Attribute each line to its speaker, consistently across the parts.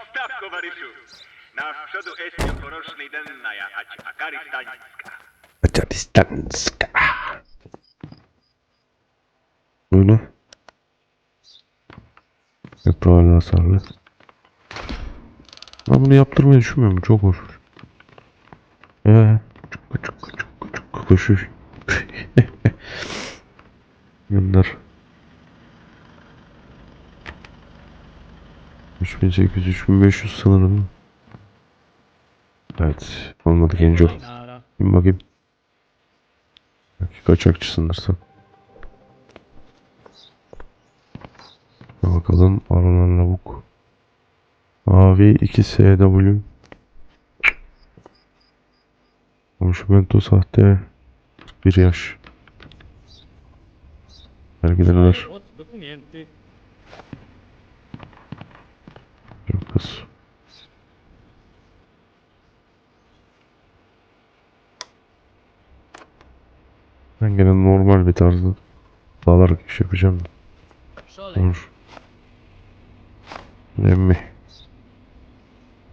Speaker 1: Odstaw, towarzyszu. Na przodu Estia porocznej denna, ja ać akaristańska.
Speaker 2: Macaristanska. Böyle. Yaprağıyla hasarlı. Ben bunu yaptırmayı düşünmüyorum. Çok hoş. Eee. Çıkkı çıkkı çıkkı çıkkı koşuyor. Gönder. 3800 3500 sanırım. Evet. Olmadı genç ol. Bir bakayım. Belki kaçakçısındır sen. Bir Bakalım aranan lavuk. Mavi 2SW. Komşumento sahte. Bir yaş. Vergileri durumdasın. Ben gene normal bir tarzda dalarak iş yapacağım. Olur. Emmi.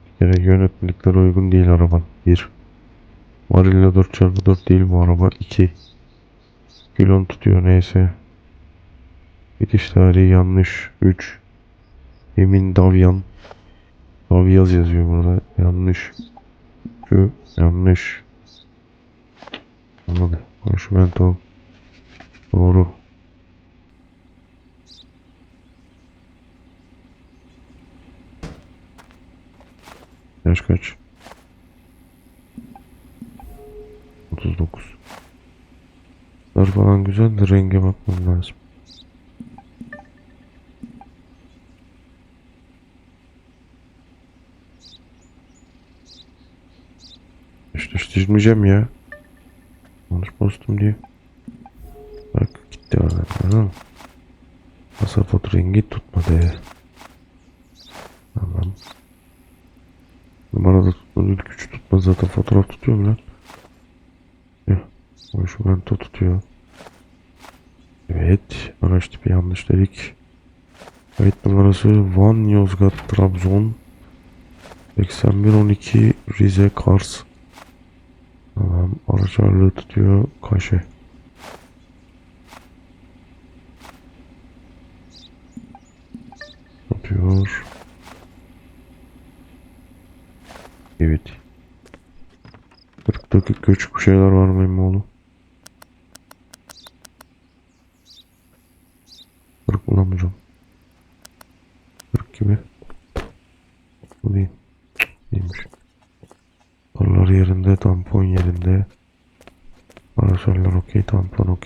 Speaker 2: Bir kere yönetmeliklere uygun değil araban. 1. Marilla 4x4 değil bu araba. 2. Kilon tutuyor neyse. Bitiş tarihi yanlış. 3. Emin Davyan. Davyaz yazıyor burada. Yanlış. Şu yanlış. Anladım. Konuşmento. Doğru. Yaş kaç? 39. Bunlar falan güzel de renge bakmam lazım. Eşleştirmeyeceğim ya. Yanlış postum diye. Bak gitti mı? Pasaport rengi tutmadı. Tamam. Numarada tutmadı. İlk üç tutmaz zaten fotoğraf tutuyor mu lan? Ya. Konuşmento tutuyor. Evet. Araç tipi yanlış dedik. Kayıt numarası Van Yozgat Trabzon 8112 Rize Kars Tamam. Araç ağırlığı tutuyor. Kaşe. Tutuyor. Evet. 40 dakika küçük şeyler var mı Emmoğlu?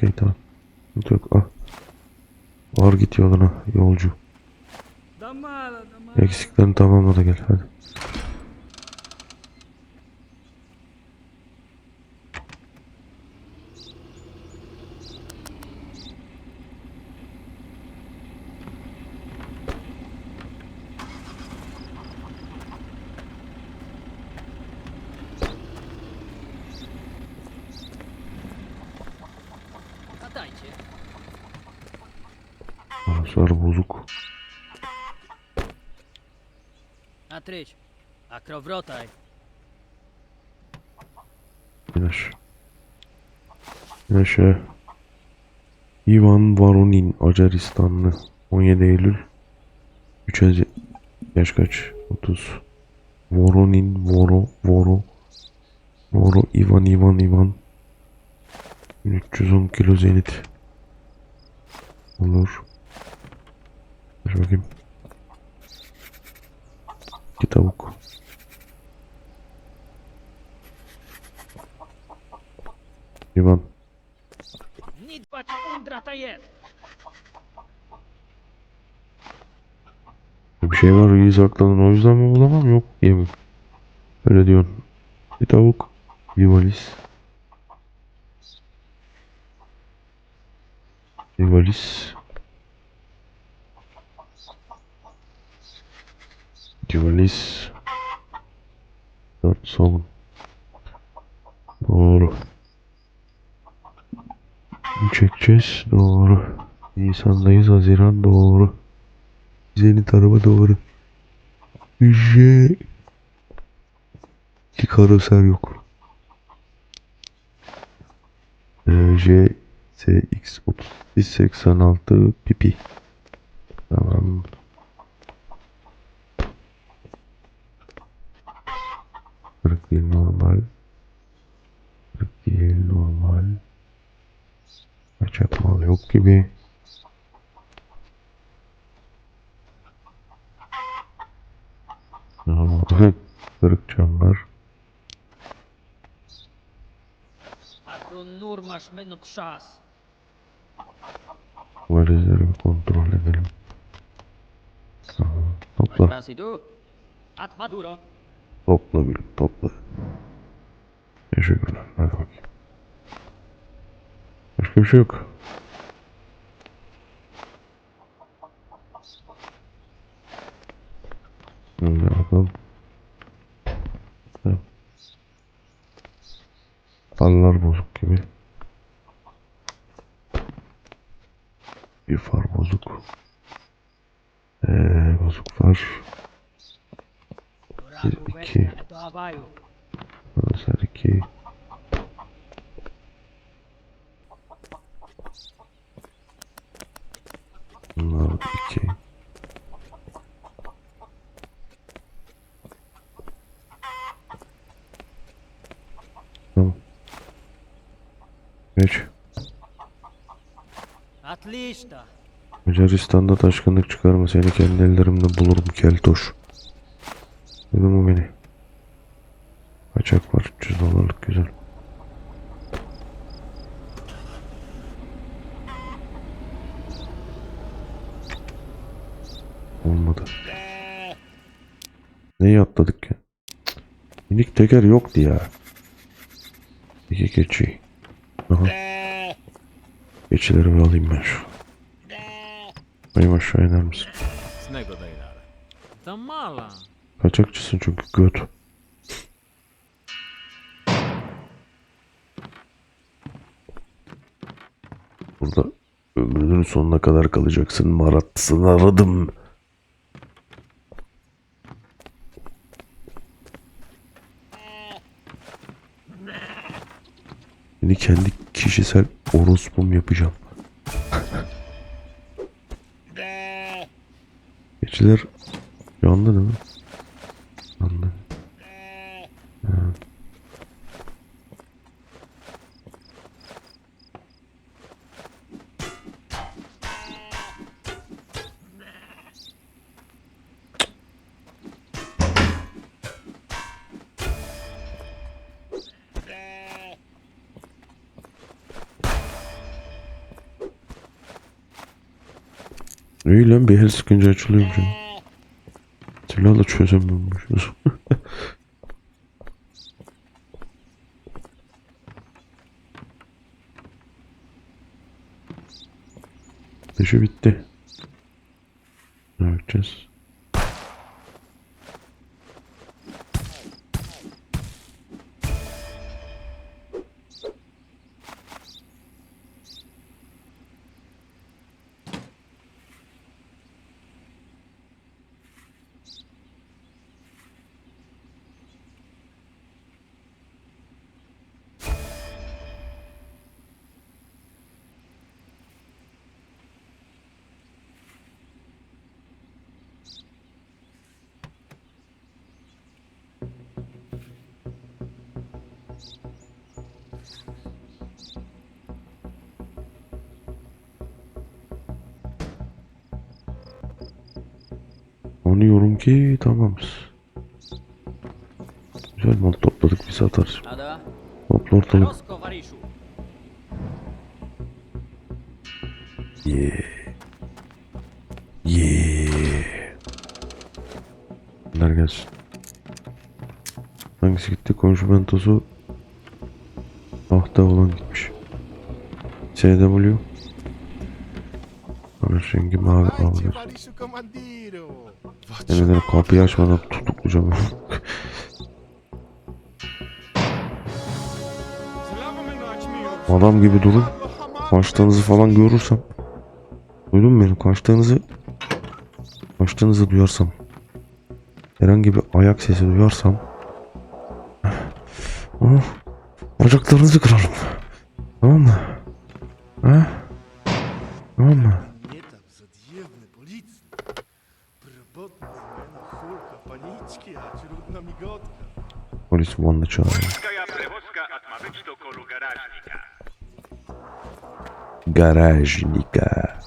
Speaker 2: Okey tamam. Yok yok al. Ağır git yoluna yolcu. Eksiklerini tamamla da gel hadi.
Speaker 3: Przewrotaj. Yanaş.
Speaker 2: Yanaşa. E, Ivan Varunin, Acaristanlı. 17 Eylül. 3 Yaş kaç? 30. Voronin, Voro, Voro. Voro, Ivan, Ivan, Ivan. 1310 kilo zenit. Olur. Dur bakayım. İki tavuk. Liman.
Speaker 3: Nidba ta.
Speaker 2: Bir şey var iyi saklanan o yüzden mi bulamam yok yemi. Öyle diyorsun. Bir tavuk, bir valiz. Bir valiz. Bir valiz. Dört somun. Doğru. Çekeceğiz. Doğru. Nisan'dayız. Haziran doğru. Zenit araba doğru. J iki karoser yok. Ee, J SX 3886 pipi. Tamam. Kırık normal. Kırık değil normal. Kaçak mal yok gibi. Ama kırık
Speaker 3: minut czas.
Speaker 2: Valizleri kontrol edelim. Topla. Topla gülüm topla. Teşekkürler. Hadi bakayım. Başka bir şey yok. Hadi bakalım. Bozuk gibi. Bir far bozuk. Ee, bozuk far.
Speaker 3: Raku
Speaker 2: iki. Özel 2 Bunlar 2 Tamam. Geç. Macaristan'da taşkınlık çıkarma seni kendi ellerimle bulurum keltoş. Duydun mu beni? Kaçak var 300 dolarlık güzel. Olmadı. Neyi atladık ya? Minik teker yoktu ya. İki keçi. Aha. Keçileri bir alayım ben şu. Benim aşağı iner misin? Kaçakçısın çünkü göt. Burada ömrünün sonuna kadar kalacaksın Maratlısını aradım. Seni kendi kişisel orospum yapacağım. Geçiler yandı değil mi? İyi lan bir el sıkınca açılıyormuş. Silahla çözemiyormuşuz. Dışı bitti. Anlıyorum ki tamamız. Güzel mal topladık biz atarız. Topla ortalık. Yeah. Yeah. Bunlar gelsin. Hangisi gitti? Konşumentosu tahta olan gitmiş. SW Araç rengi mavi alınır.
Speaker 4: Comandiro!
Speaker 2: Yeniden kapıyı açmadan tutuklayacağım. Adam gibi durun. Kaçtığınızı falan görürsem. Duydun mu beni? Kaçtığınızı kaçtığınızı duyarsam. herhangi bir ayak sesi duyarsam oh, bacaklarınızı kırarım. Tamam mı? Ha? Tamam mı?
Speaker 1: Полис вон
Speaker 2: начало. Гаражника.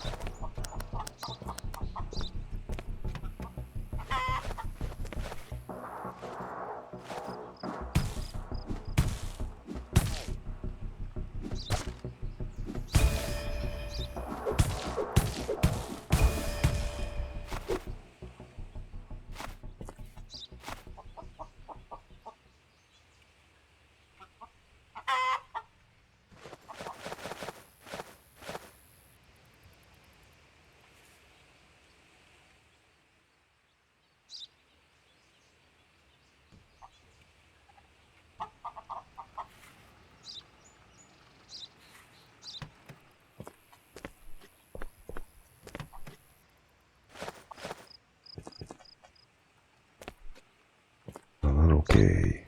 Speaker 2: Okey.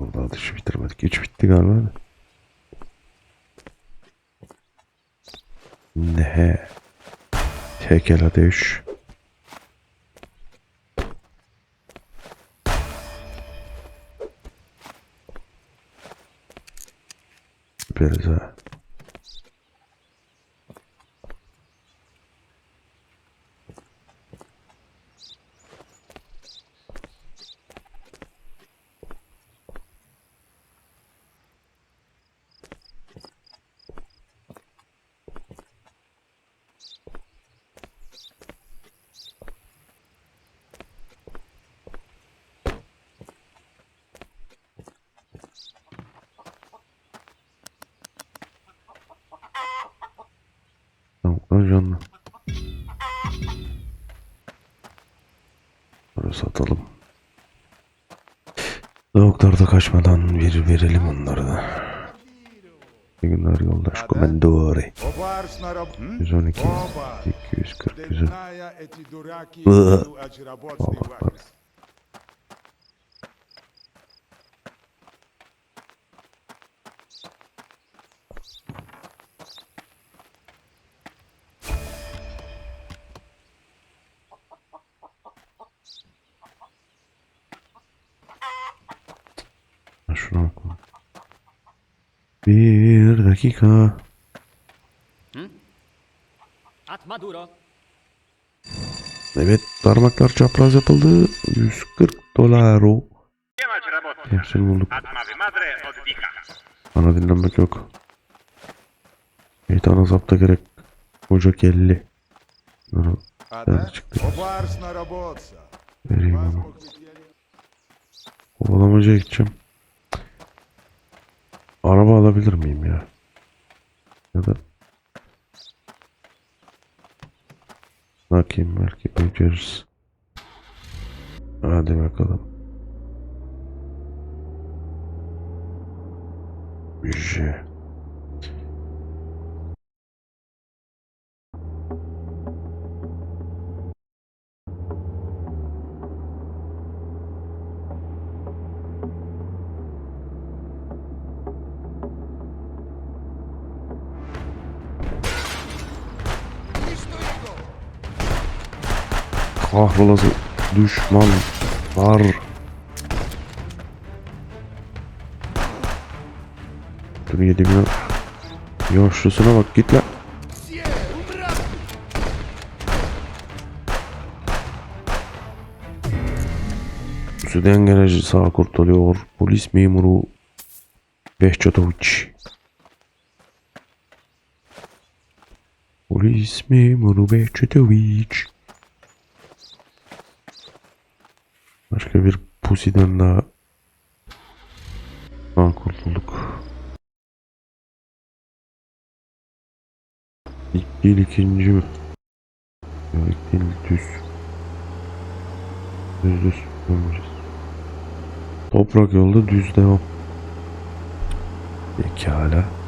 Speaker 2: Vallahi atışı bitirmedik. Hiç bitti galiba. Ne? Tekel ateş. Süperiz ha. kamyonla. Bunu satalım. Tavuklar da kaçmadan bir verelim onları da. İyi günler yoldaş
Speaker 5: komendore.
Speaker 2: 112 240 güzel. Allah'ım. Bir dakika. Evet parmaklar çapraz yapıldı. 140 dolar o. Hepsini bulduk. Ana dinlenmek yok. Şeytan azapta gerek. Ocak 50.
Speaker 5: Nerede
Speaker 2: çıktı? Vereyim ama. Kovalamacaya gideceğim. Araba alabilir miyim ya? Ya da Bakayım belki beceririz. Hadi bakalım. J. Kahrolası düşman var. Dur yedi milyon. Yaşlısına bak git lan. Süden garajı sağ kurtarıyor. Polis memuru Behçatoviç. Polis memuru Behçatoviç. Başka bir pusiden daha Ha kurtulduk. İlk değil ikinci mi? Yok değil düz. Düz düz döneceğiz. Toprak yolda düz devam. Pekala.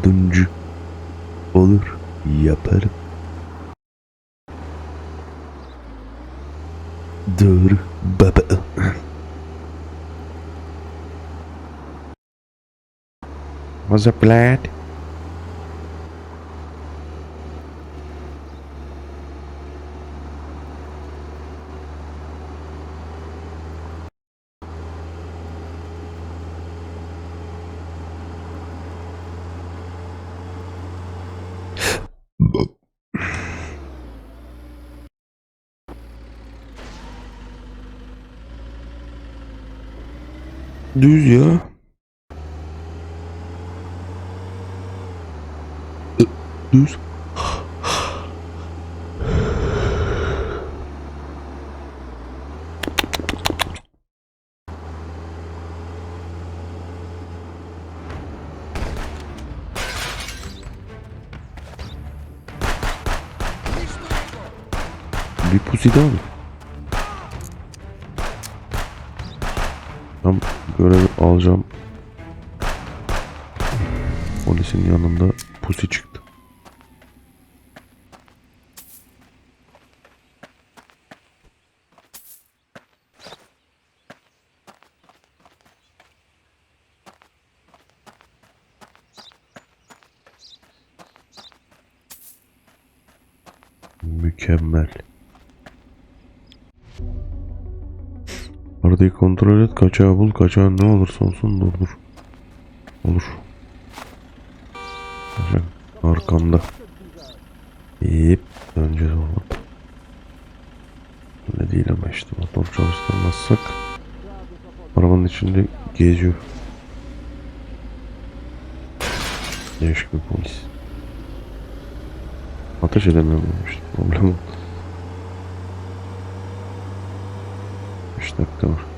Speaker 2: Oduncu. Olur. Yaparım. Doğru baba. What's up lad? Düz ya. Ö- Düz. Bir pusi daha alacağım. Polisin yanında pusi çıktı. Mükemmel. Haritayı kontrol et, kaçağı bul, kaçağın ne olursa olsun durdur. Olur. Arkamda. Yiyip döneceğiz oradan. Öyle değil ama işte motor çalıştırmazsak arabanın içinde geziyor. Değişik bir polis. Ateş edemiyorum işte problem o. 5 dakika var.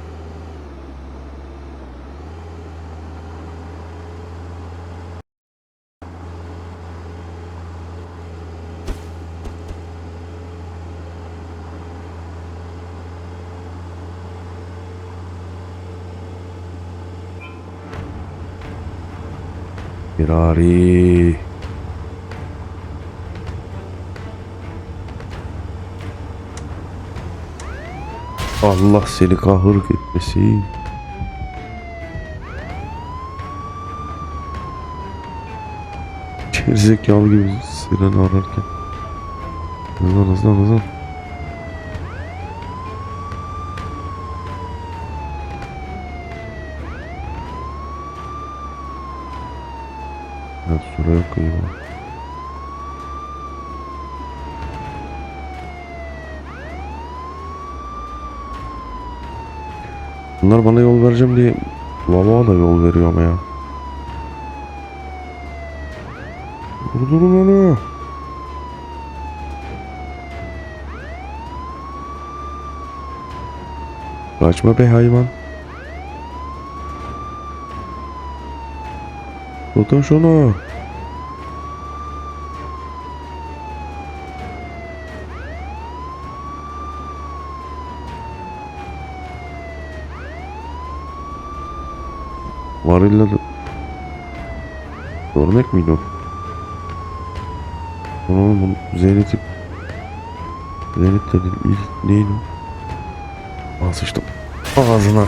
Speaker 2: Firari. Allah seni kahır etmesin. Gerizekalı gibi siren ararken. Hızlan hızlan hızlan. Evet süre yok iyi bak. Bunlar bana yol vereceğim diye Lava da yol veriyor ama ya. Durdurun onu. Kaçma be hayvan. Tutun şunu. Varilla da... Örnek miydi o? Onun bu Zenit'i... Zenit dedi. İlk neydi o? Aa sıçtım. Ağzına.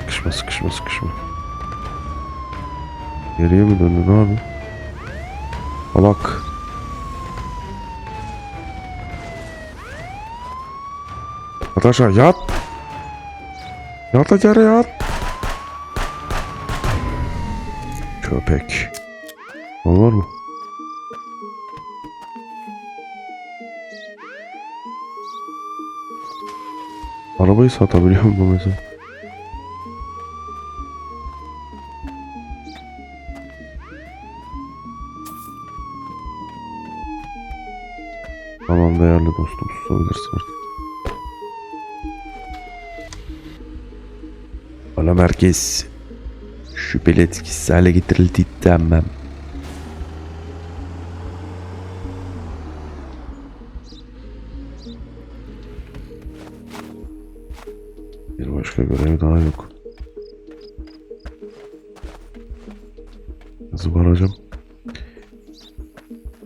Speaker 2: Sıkışma sıkışma sıkışma. Geriye mi döndü ne abi? Bak. Yat aşağı yat. Yat aşağı yat. Köpek. Var mı? Arabayı satabiliyor mu mesela? Tamam değerli dostum susabilirsin artık. Bana merkez şüpheli etkisiz hale getirildi demem. Bir başka görev daha yok. Zıbaracağım.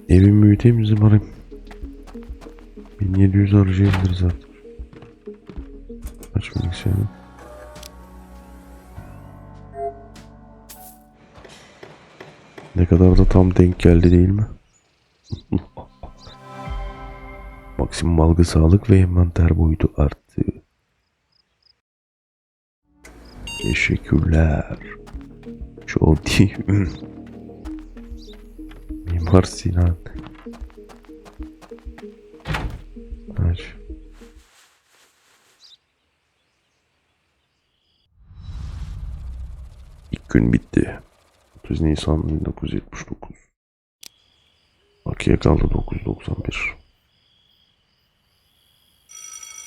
Speaker 2: Evimi büyüteyim mi zıbarayım? 1700 harcayabiliriz artık. Aç bilgisayarı. Ne kadar da tam denk geldi değil mi? Maksimum algı sağlık ve envanter boyutu arttı. Teşekkürler. İyi. Mimar Sinan. Aç. İlk gün bitti. 30 Nisan 1979. Bakiye kaldı 991.